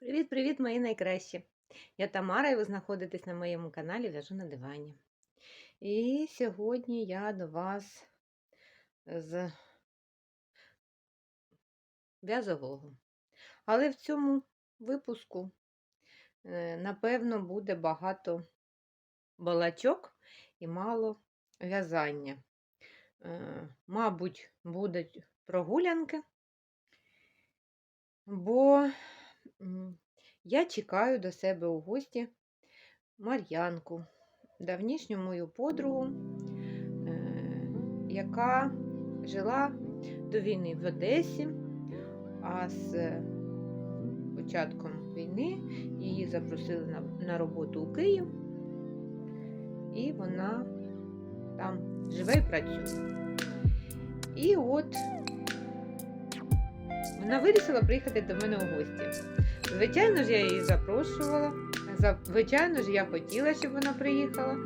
Привіт-привіт, мої найкращі! Я Тамара, і ви знаходитесь на моєму каналі В'яжу на дивані. І сьогодні я до вас з в'язового. Але в цьому випуску, е, напевно, буде багато балачок і мало в'язання. Е, Мабуть, будуть прогулянки, бо Я чекаю до себе у гості Мар'янку, давнішню мою подругу, е, яка жила до війни в Одесі, а з початком війни її запросили на роботу у Київ, і вона там живе і працює. І от вона вирішила приїхати до мене у гості. Звичайно ж, я її запрошувала. Звичайно ж, я хотіла, щоб вона приїхала.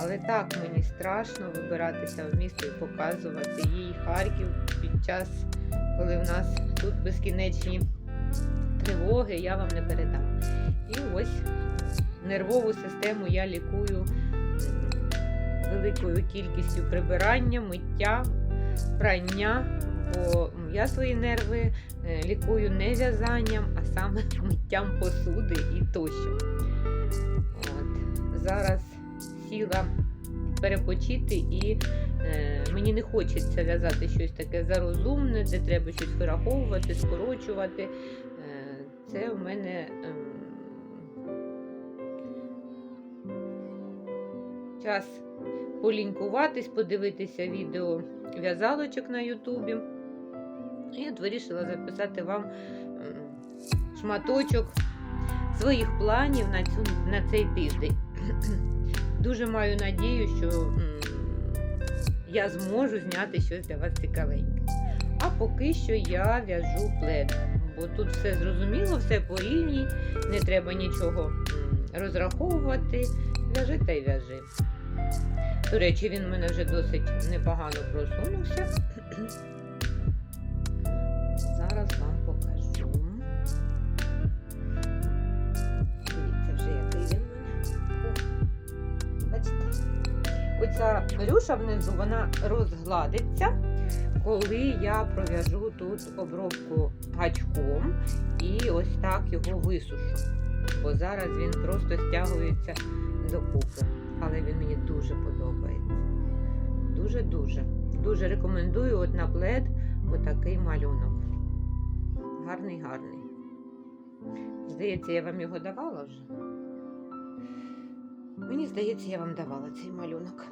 Але так мені страшно вибиратися в місто і показувати їй Харків під час, коли в нас тут безкінечні тривоги, я вам не передам. І ось нервову систему я лікую великою кількістю прибирання, миття, прання, бо я свої нерви е, лікую не в'язанням, а саме миттям посуди і тощо. От. Зараз сіла перепочити і е, мені не хочеться в'язати щось таке зарозумне, де треба щось вираховувати, скорочувати. Е, це у мене е, час полінькуватись, подивитися відео в'язалочок на Ютубі. І от вирішила записати вам шматочок своїх планів на, цю, на цей тиждень. Дуже маю надію, що я зможу зняти щось для вас цікавеньке. А поки що я в'яжу плед, бо тут все зрозуміло, все по рівні, не треба нічого розраховувати. В'яжи та й в'яжи. До речі, він у мене вже досить непогано просунувся. Зараз вам покажу. Дивіться вже, який він мене. Бачите? Оця рюша внизу вона розгладиться, коли я пров'яжу тут обробку гачком і ось так його висушу. Бо зараз він просто стягується докупи. Але він мені дуже подобається. Дуже-дуже. Дуже рекомендую от на плед отакий малюнок. Гарний, гарний. Здається, я вам його давала вже. Мені здається, я вам давала цей малюнок.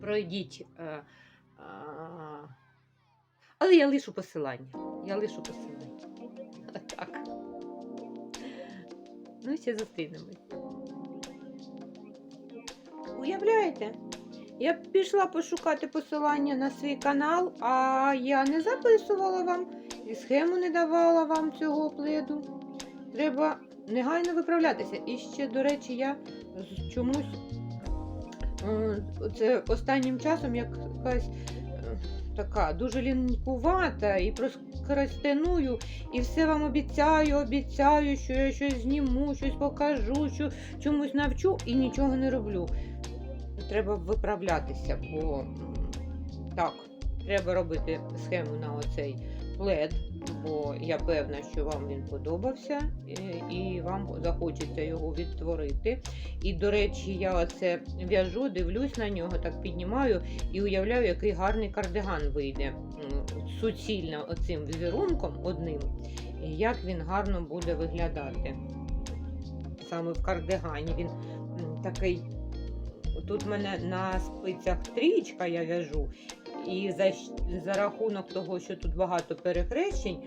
Пройдіть. А, а, але я лишу посилання. Я лишу посилання. Так. Ну, ще зустрінемось. Уявляєте? Я пішла пошукати посилання на свій канал, а я не записувала вам і схему не давала вам цього пледу. Треба негайно виправлятися. І ще, до речі, я чомусь це останнім часом якась е, така дуже лінкувата і прокрастиную, і все вам обіцяю, обіцяю, що я щось зніму, щось покажу, що чомусь навчу і нічого не роблю треба виправлятися, бо так, треба робити схему на оцей плед, бо я певна, що вам він подобався, і вам захочеться його відтворити. І, до речі, я оце в'яжу, дивлюсь на нього, так піднімаю і уявляю, який гарний кардиган вийде суцільно оцим візерунком одним, як він гарно буде виглядати. Саме в кардигані він такий Тут в мене на спицях трієчка я в'яжу, і за за рахунок того, що тут багато перехрещень,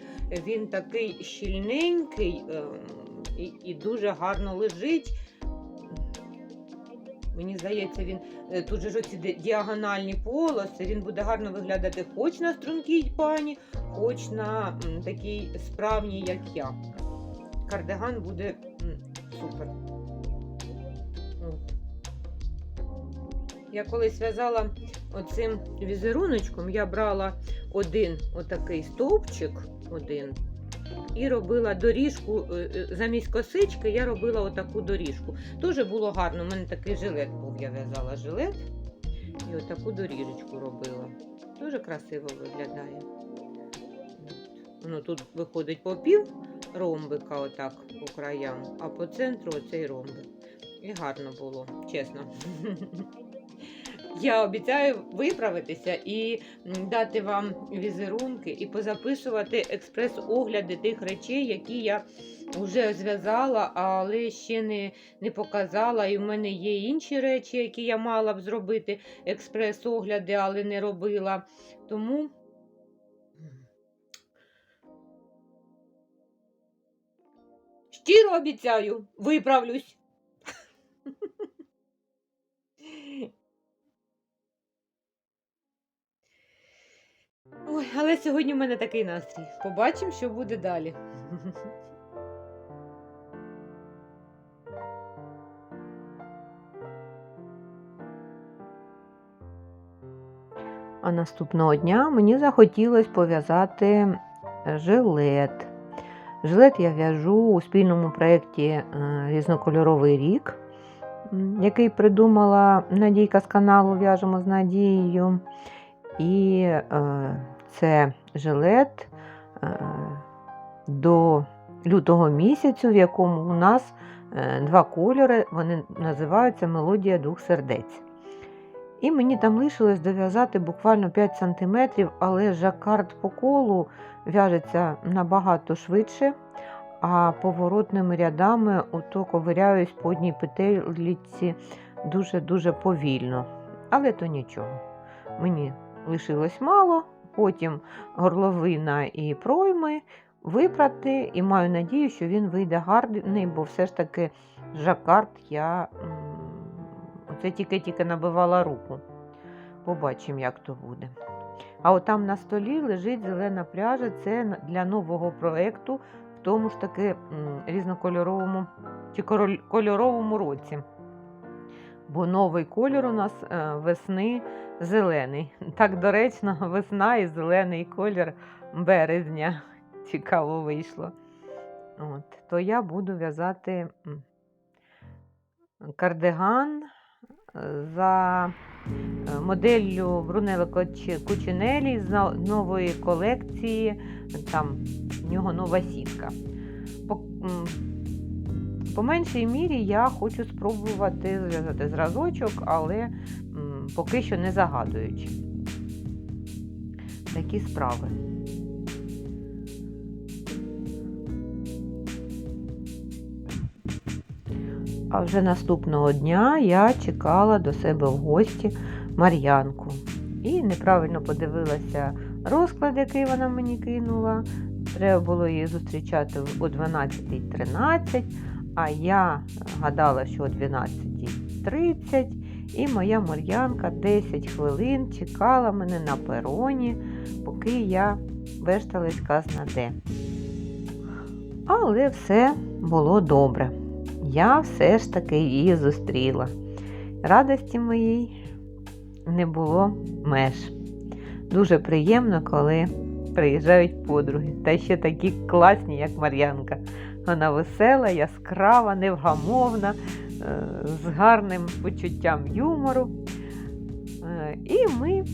він такий щільненький е, і, і дуже гарно лежить. Мені здається, він е, тут же ж оці діагональні полоси, він буде гарно виглядати хоч на стрункій пані, хоч на такій справній, як я. Кардиган буде супер. Я колись в'язала оцим візеруночком, я брала один отакий стовпчик, один, і робила доріжку е, е, замість косички, я робила отаку доріжку. Дуже було гарно. У мене такий жилет був, я в'язала жилет і отаку доріжечку робила. Дуже красиво виглядає. Воно тут виходить по пів ромбика, отак по краям, а по центру оцей ромбик. І гарно було, чесно. Я обіцяю виправитися і дати вам візерунки і позаписувати експрес-огляди тих речей, які я вже зв'язала, але ще не, не показала. І в мене є інші речі, які я мала б зробити експрес-огляди, але не робила. Тому. Щиро обіцяю, виправлюсь. Ой, але сьогодні в мене такий настрій. Побачимо, що буде далі. А наступного дня мені захотілося пов'язати жилет. Жилет я в'яжу у спільному проєкті е, Різнокольоровий рік, який придумала Надійка з каналу В'яжемо з Надією. І е, це жилет е, до лютого місяцю, в якому у нас е, два кольори, вони називаються Мелодія двох сердець. І мені там лишилось дов'язати буквально 5 см, але жакард по колу в'яжеться набагато швидше, а поворотними рядами ото ковиряюсь по одній петельці дуже-дуже повільно. Але то нічого. Мені лишилось мало, потім горловина і пройми випрати, і маю надію, що він вийде гарний, бо все ж таки жакард я м, оце тільки-тільки набивала руку. Побачимо, як то буде. А от там на столі лежить зелена пряжа, це для нового проєкту, в тому ж таки різнокольоровому чи кольоровому році. Бо новий колір у нас е, весни зелений. Так доречно, весна і зелений колір березня. Цікаво вийшло. От, то я буду в'язати кардиган е, за е, моделлю Брунело Кучинелі з нової колекції. Там в нього нова сітка. По, меншій мірі я хочу спробувати зв'язати зразочок, але поки що не загадуючи. Такі справи. А вже наступного дня я чекала до себе в гості Мар'янку. І неправильно подивилася розклад, який вона мені кинула. Треба було її зустрічати о 12.13, а я гадала, що о 12.30. І моя Мар'янка 10 хвилин чекала мене на пероні, поки я вешталась казна де. Але все було добре. Я все ж таки її зустріла. Радості моїй не було меж. Дуже приємно, коли приїжджають подруги. Та ще такі класні, як Мар'янка. Вона весела, яскрава, невгамовна, е, з гарним почуттям юмору. Е, І ми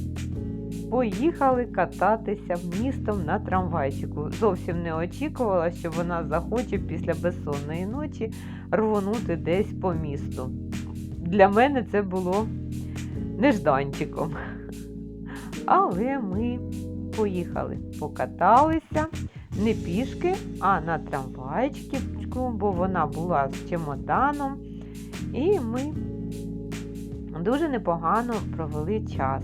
поїхали кататися містом на трамвайчику. Зовсім не очікувала, що вона захоче після безсонної ночі рвонути десь по місту. Для мене це було нежданчиком. Але ми поїхали, покаталися не пішки, а на трамвайчику, бо вона була з чемоданом. І ми дуже непогано провели час.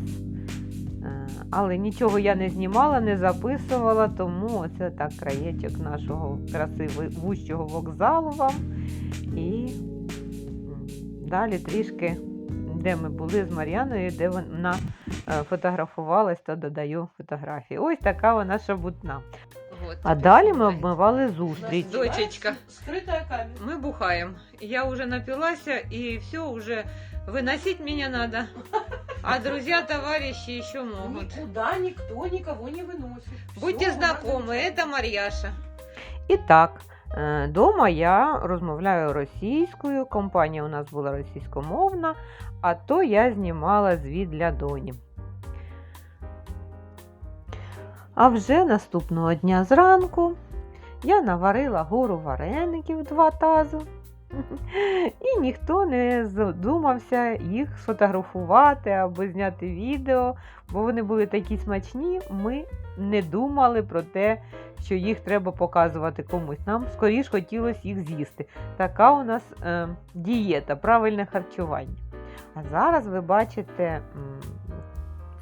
Е, Але нічого я не знімала, не записувала, тому оце так краєчок нашого красивого вокзалу вам. І далі трішки, де ми були з Мар'яною, де вона е, фотографувалась, то додаю фотографії. Ось така вона шабутна. А далі ми обмивали зустріч. Дочечка, Скрытая камера. мы бухаем. Я уже напилась, и все уже выносить меня надо. А друзья, товарищи еще могут. Никуда никто никого не выносит. Будьте Всё, знакомы, надо- это Марьяша. І так, е, дома я розмовляю російською, компанія у нас була російськомовна, а то я знімала звіт для доні. А вже наступного дня зранку я наварила гору вареників два тазу. І ніхто не задумався їх сфотографувати або зняти відео, бо вони були такі смачні. Ми не думали про те, що їх треба показувати комусь. Нам скоріш хотілося їх з'їсти. Така у нас е, дієта, правильне харчування. А зараз ви бачите,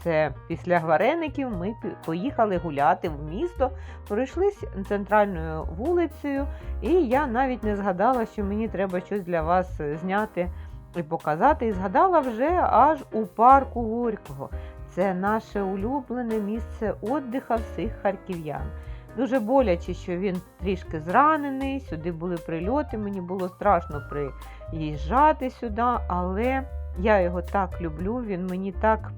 це після вареників ми поїхали гуляти в місто, пройшлись центральною вулицею, і я навіть не згадала, що мені треба щось для вас е, зняти і показати. І згадала вже аж у парку Горького. Це наше улюблене місце віддиха всіх харків'ян. Дуже боляче, що він трішки зранений, сюди були прильоти, мені було страшно приїжджати сюди, але я його так люблю, він мені так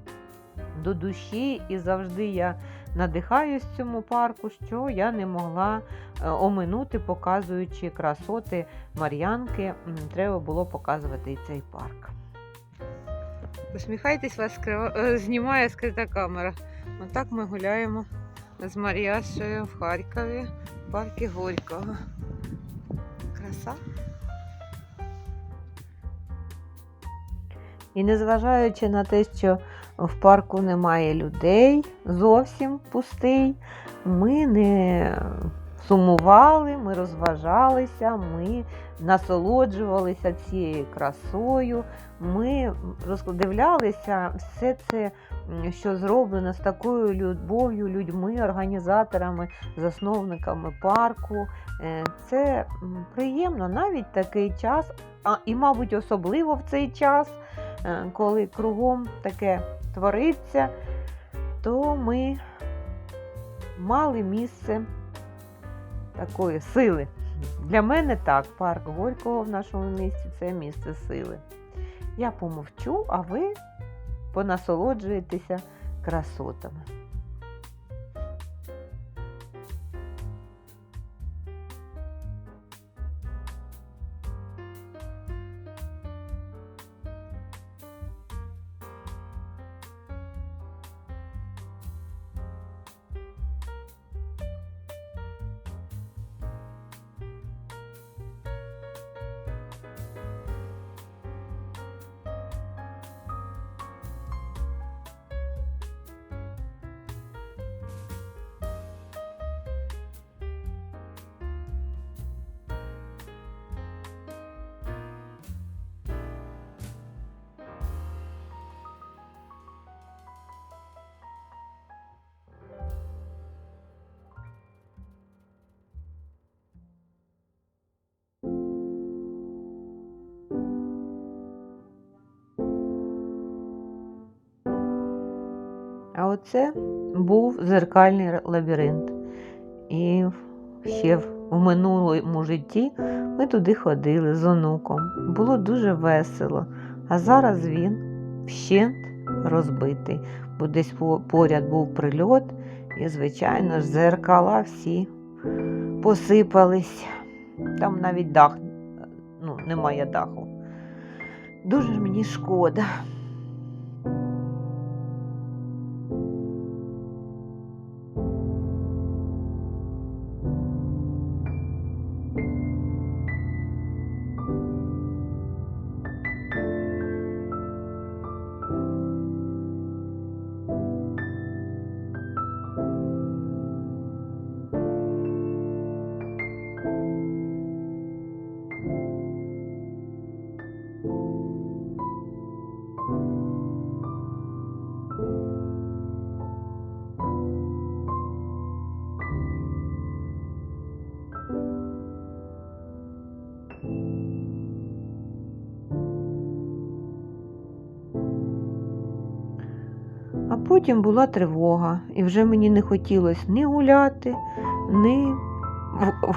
до душі, і завжди я надихаюсь цьому парку, що я не могла е, оминути, показуючи красоти Мар'янки. Треба було показувати і цей парк. Усміхайтесь, вас е, знімає скрита камера. Отак ми гуляємо з Мар'яшею в Харкові, в парку Горького. Краса. І незважаючи на те, що в парку немає людей, зовсім пустий, ми не сумували, ми розважалися, ми насолоджувалися цією красою, ми роздивлялися все це, що зроблено з такою любов'ю, людьми, організаторами, засновниками парку. Е, Це приємно навіть такий час, а і, мабуть, особливо в цей час, е, коли кругом таке твориться, то ми мали місце такої сили. Для мене так, парк Горького в нашому місті це місце сили. Я помовчу, а ви понасолоджуєтеся красотами. А оце був зеркальний лабіринт. І ще в- минулому житті ми туди ходили з онуком. Було дуже весело. А зараз він вщент розбитий, бо десь поряд був прильот, і, звичайно ж, зеркала всі посипались. Там навіть дах, ну, немає даху. Дуже мені шкода. Потім була тривога, і вже мені не хотілося ні гуляти, ні в,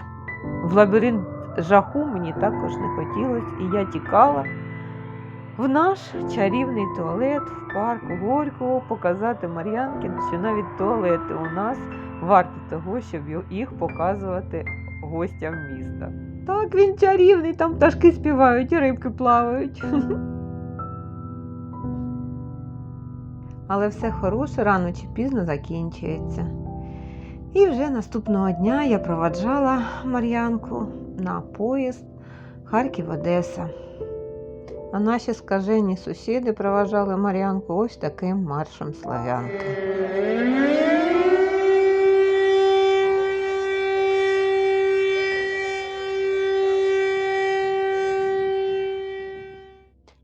в, лабіринт жаху мені також не хотілося, і я тікала в наш чарівний туалет в парку Горького показати Мар'янки, що навіть туалети у нас варті того, щоб їх показувати гостям міста. Так, він чарівний, там пташки співають і рибки плавають. Але все хороше рано чи пізно закінчується. І вже наступного дня я проваджала Мар'янку на поїзд Харків-Одеса. А наші скажені сусіди проважали Мар'янку ось таким маршем славянки.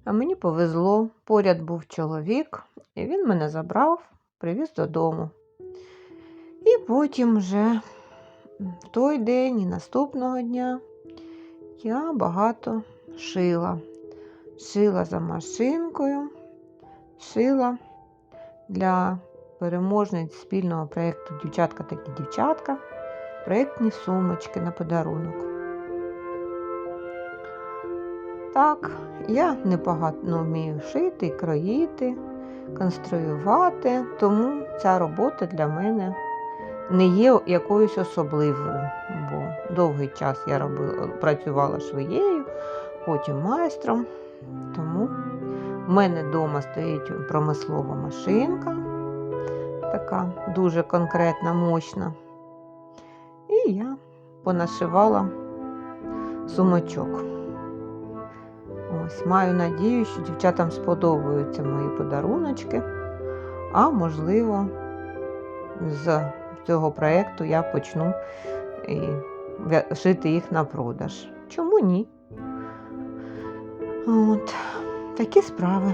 А мені повезло, поряд був чоловік, і він мене забрав, привіз додому. І потім вже в той день і наступного дня я багато шила. Шила за машинкою, шила для переможниць спільного проєкту Дівчатка такі дівчатка, проєктні сумочки на подарунок. Так, я непогано вмію шити, кроїти, конструювати, тому ця робота для мене не є якоюсь особливою, бо довгий час я робила, працювала швеєю, потім майстром. Тому в мене вдома стоїть промислова машинка, така дуже конкретна, мощна. І я понашивала сумочок. Ось, маю надію, що дівчатам сподобаються мої подаруночки, а можливо, з цього проєкту я почну і шити їх на продаж. Чому ні? От, такі справи.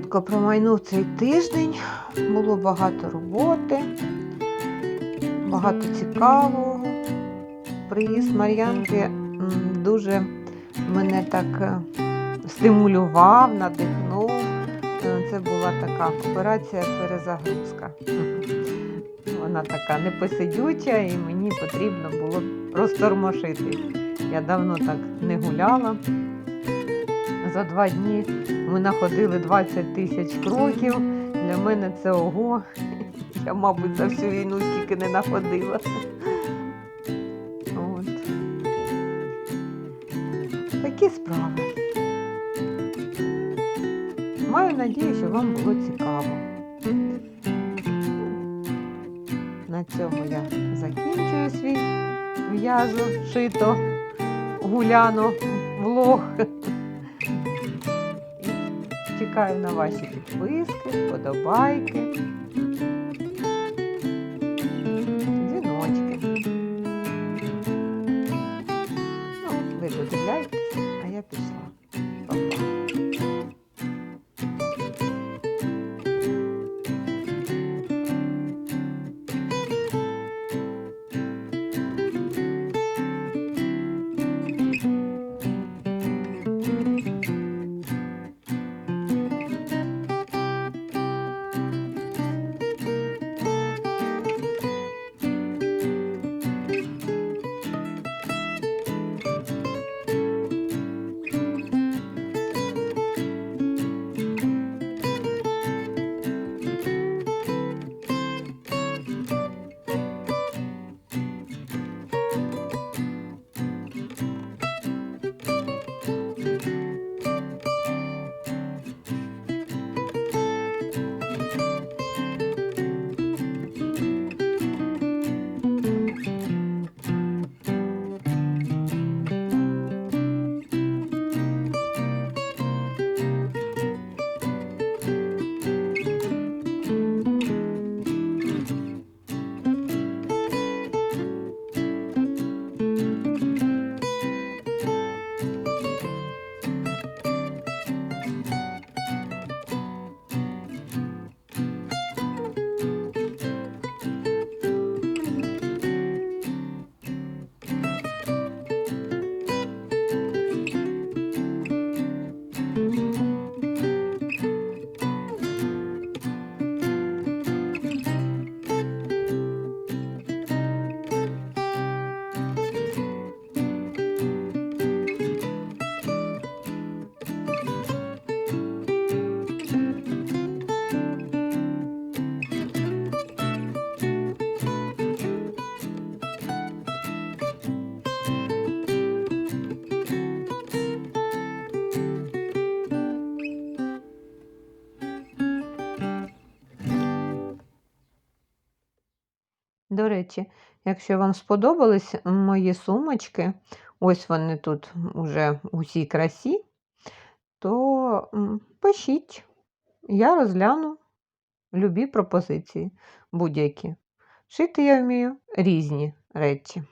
Швидко промайнув цей тиждень, було багато роботи, багато цікавого. Приїзд Мар'янки дуже мене так е, стимулював, надихнув. Е, Це була така операція перезагрузка. Вона така непосидюча і мені потрібно було розтормошити. Я давно так не гуляла. За два дні ми находили 20 тисяч кроків. Для мене це ого. Я, мабуть, за всю війну стільки не находила. От. Такі справи. Маю надію, що вам було цікаво. На цьому я закінчую свій в'язо, шито, гуляно, влог. Чекаю на ваші підписки, вподобайки, До речі, якщо вам сподобались мої сумочки, ось вони тут уже усі красі, то пишіть, я розгляну любі пропозиції, будь-які. Шити я вмію різні речі.